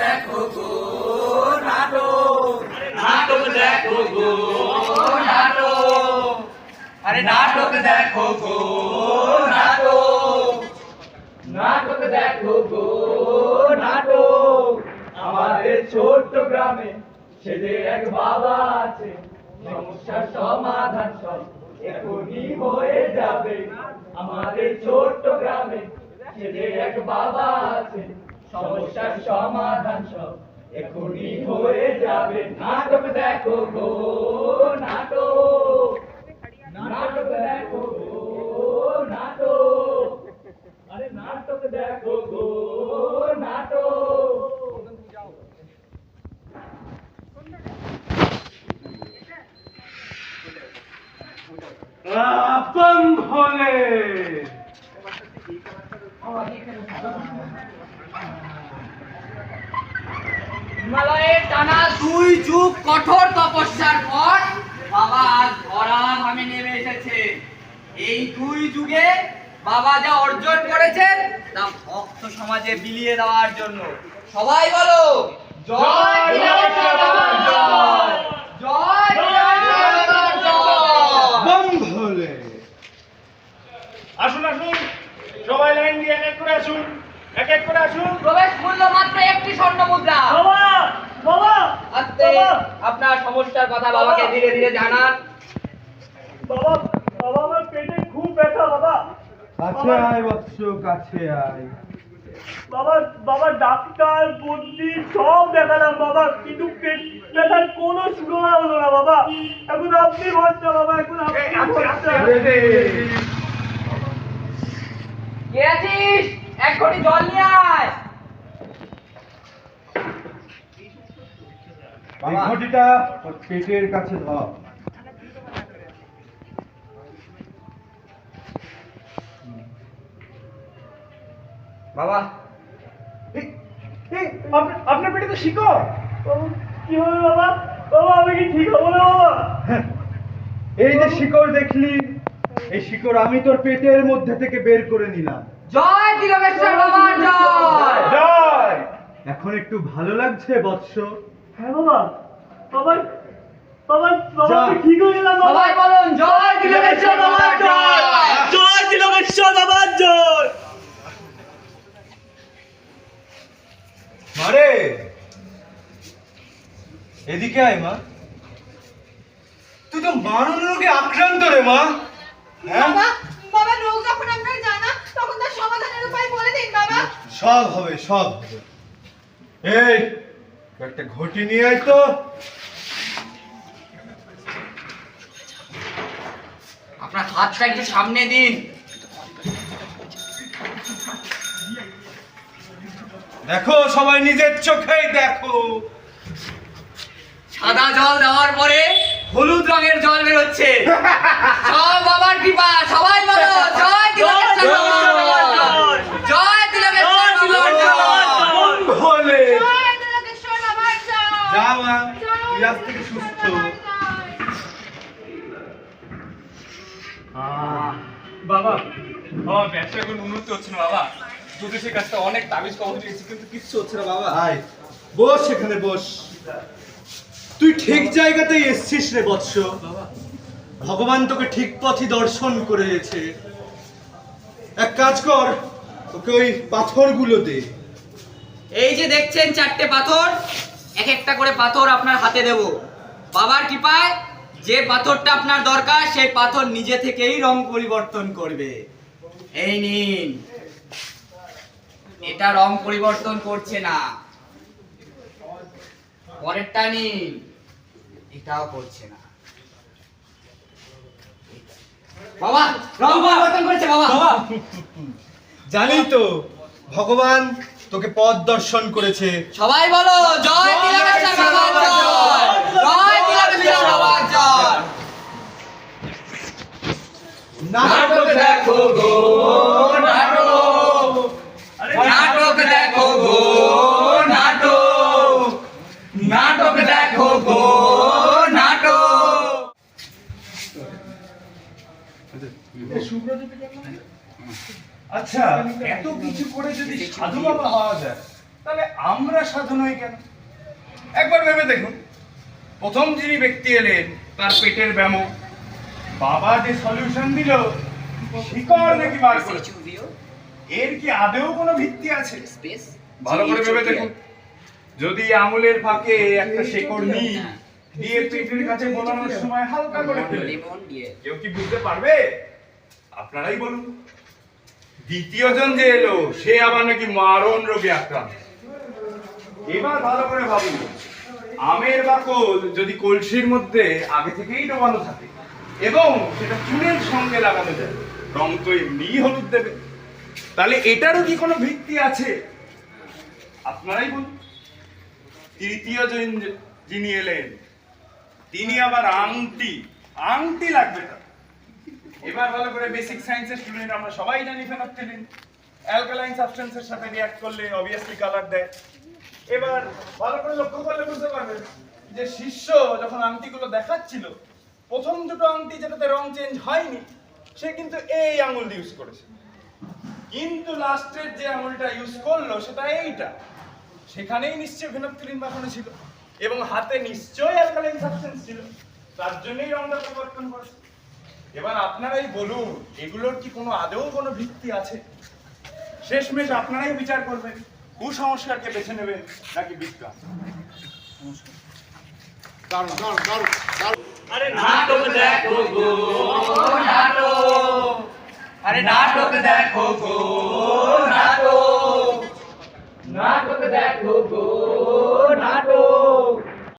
দেখো গো নাটক নাটক দেখো গো নাটক আরে নাটক দেখো গো নাটক নাটক দেখো গো নাটক আমাদের ছোট্ট গ্রামে সে এক বাবা আছে। সমস্যার সমাধান সব এখনই হয়ে যাবে। আমাদের ছোট্ট গ্রামে যে এক বাবা আছে। সমস্যার সমাধান সব। এখনই হয়ে যাবে। নাটক দেখো গো, নাটক। নাটক দেখো গো, নাটক। আরে নাটক দেখো গো, নাটক। আপন ভোলে। হিমালয়ের টানা দুই যুগ কঠোর তপস্যার পর বাবা আজ ধরা ধামে নেমে এসেছে। এই দুই যুগে বাবা যা অর্জন করেছেন, তা ভক্ত সমাজে বিলিয়ে দেওয়ার জন্য। সবাই বলো জয় নীলকণ্ঠের বাবার জয় জয় নীলকণ্ঠের বাবার জয় বম ভোলে আসুন আসুন সবাই লাইন দিয়ে এক এক করে আসুন এক এক করে আসুন প্রবেশ মূল্য মাত্র একটি স্বর্ণ মুদ্রা বাবা বাবা আস্তে আপনার সমস্যার কথা বাবাকে ধীরে ধীরে জানান। বাবা বাবা আমার পেটে খুব ব্যথা বাবা। কাছে আয় বৎস কাছে আয়। বাবা বাবা ডাক্তার বন্দি সব দেখালাম বাবা। কিন্তু পেট ব্যথার কোনো সুরক্ষা হলো না বাবা। এখন আপনি ভরসা বাবা এখন আপনি আছিস? এক জল নিয়ে আয়। এই ঘটিটা পেটের কাছে ধর। বাবা। এই, এই, আপনি- আপনার পেটে তো শিকড়। কি হবে বাবা? বাবা আমি কি ঠিক হব না বাবা? এই যে শিকড় দেখলি এই শিকড় আমি তোর পেটের মধ্যে থেকে বের করে নিলাম। জয় তিলকেশ্বর বাবার জয়। জয়। এখন একটু ভালো লাগছে বৎস। হ্যাঁ বাবা। বাবা বাবা বাবা ঠিক হয়ে গেলাম সবাই বলুন জয় তিলকেশ্বর বাবার জয়। জয়। তিলকেশ্বর বাবার জয়। মারে। এদিকে আয় মা। তুই তো মারণ রোগে আক্রান্ত রে মা। হ্যাঁ? বাবা বাবা রোগ যখন আপনার জানা তখন তার সমাধানের উপায় বলে দিন বাবা। সব হবে সব হবে। এই একটা ঘটি নিয়ে আয় তো। আপনার হাতটা একটু সামনে দিন। দেখো সবাই নিজের চোখেই দেখো। সাদা জল দেওয়ার পরে হলুদ রঙের জল বেরোচ্ছে। সব বাবার কৃপা সবাই বলো জয় তিলকেশ্বর বাবার জয় জয় তিলকেশ্বর বাবার জয় ভোলে জয় তিলকেশ্বর বাবার জয় যা মা জয় তুই আজ থেকে সুস্থ বাবা। বাবা ব্যবসা এখন উন্নতি হচ্ছে না বাবা। জ্যোতিষের কাছটা অনেক তাবিজ কবজ দিয়েছি কিন্তু কিচ্ছু হচ্ছে না বাবা। আয় বস এখানে বস। তুই ঠিক জায়গাতেই এসছিস রে বৎস। ভগবান তোকে ঠিক পথই দর্শন করেছে। এক কাজ কর ওকে ওই পাথরগুলো দে। এই যে দেখছেন চারটে পাথর এক একটা করে পাথর আপনার হাতে দেব। বাবার কৃপায় যে পাথরটা আপনার দরকার সেই পাথর নিজে থেকেই রং পরিবর্তন করবে। এই নিন। এটা রং পরিবর্তন করছে না। পরেরটা নিন। এটাও করছে না। বাবা রং পরিবর্তন করছে বাবা। বাবা জানি তো ভগবান তোকে পথ দর্শন করেছে। সবাই বলো জয় তিলকেশ্বর জয়। দেখো আচ্ছা এত কিছু করে যদি সাধু বাবা হওয়া যায়, তাহলে আমরা সাধু নই কেন? একবার ভেবে দেখুন। প্রথম যিনি ব্যক্তি এলেন, তার পেটের ব্যামো। বাবা যে সলিউশন দিল, শিকড় নাকি বার এর কি আদেও কোনো ভিত্তি আছে? ভালো করে ভেবে দেখুন। যদি আঙুলের ফাঁকে একটা শেকড় নিই দিয়ে পেটের কাছে বোলানোর সময় হালকা করে কেউ কি বুঝতে পারবে? আপনারাই বলুন। দ্বিতীয় জন যে এলো, সে আবার নাকি মারণ রোগে আক্রান্ত। এবার ভালো করে ভাবুন। আমের বাকল যদি কলসির মধ্যে আগে থেকেই ডোবানো থাকে এবং সেটা চুনের সঙ্গে লাগানো যায়, রং তো এমনি হলুদ দেবে। তাহলে এটারও কি কোনো ভিত্তি আছে? আপনারাই বলুন। তৃতীয় জন যিনি এলেন, তিনি আবার আংটি। আংটি লাগবে তার। এবার ভালো করে বেসিক সায়েন্সের স্টুডেন্ট আমরা সবাই জানি ফেনফথেলিন অ্যালকালাইন সাবস্টেন্সের সাথে রিঅ্যাক্ট করলে অবভিয়াসলি কালার দেয়। এবার ভালো করে লক্ষ্য করলে বুঝতে পারবেন যে শিষ্য যখন আংটিগুলো দেখাচ্ছিল, প্রথম দুটো আংটি যেটাতে রং চেঞ্জ হয়নি, সে কিন্তু এই আঙুল ইউজ করেছে। কিন্তু লাস্টের যে আঙুলটা ইউজ করল, সেটা এইটা। সেখানেই নিশ্চয়ই ফেনফথেলিন মাখানো ছিল এবং হাতে নিশ্চয়ই অ্যালকালাইন সাবস্টেন্স ছিল। তার জন্যই রংটা পরিবর্তন করেছে। এবার আপনারাই বলুন, এগুলোর কি কোনো আদৌ কোনো ভিত্তি আছে? শেষমেশ আপনারাই বিচার করবেন। কুসংস্কারকে বেছে নেবেন নাকি বিজ্ঞান নাটক দেখো গো আরে নাটক দেখো গো নাটক।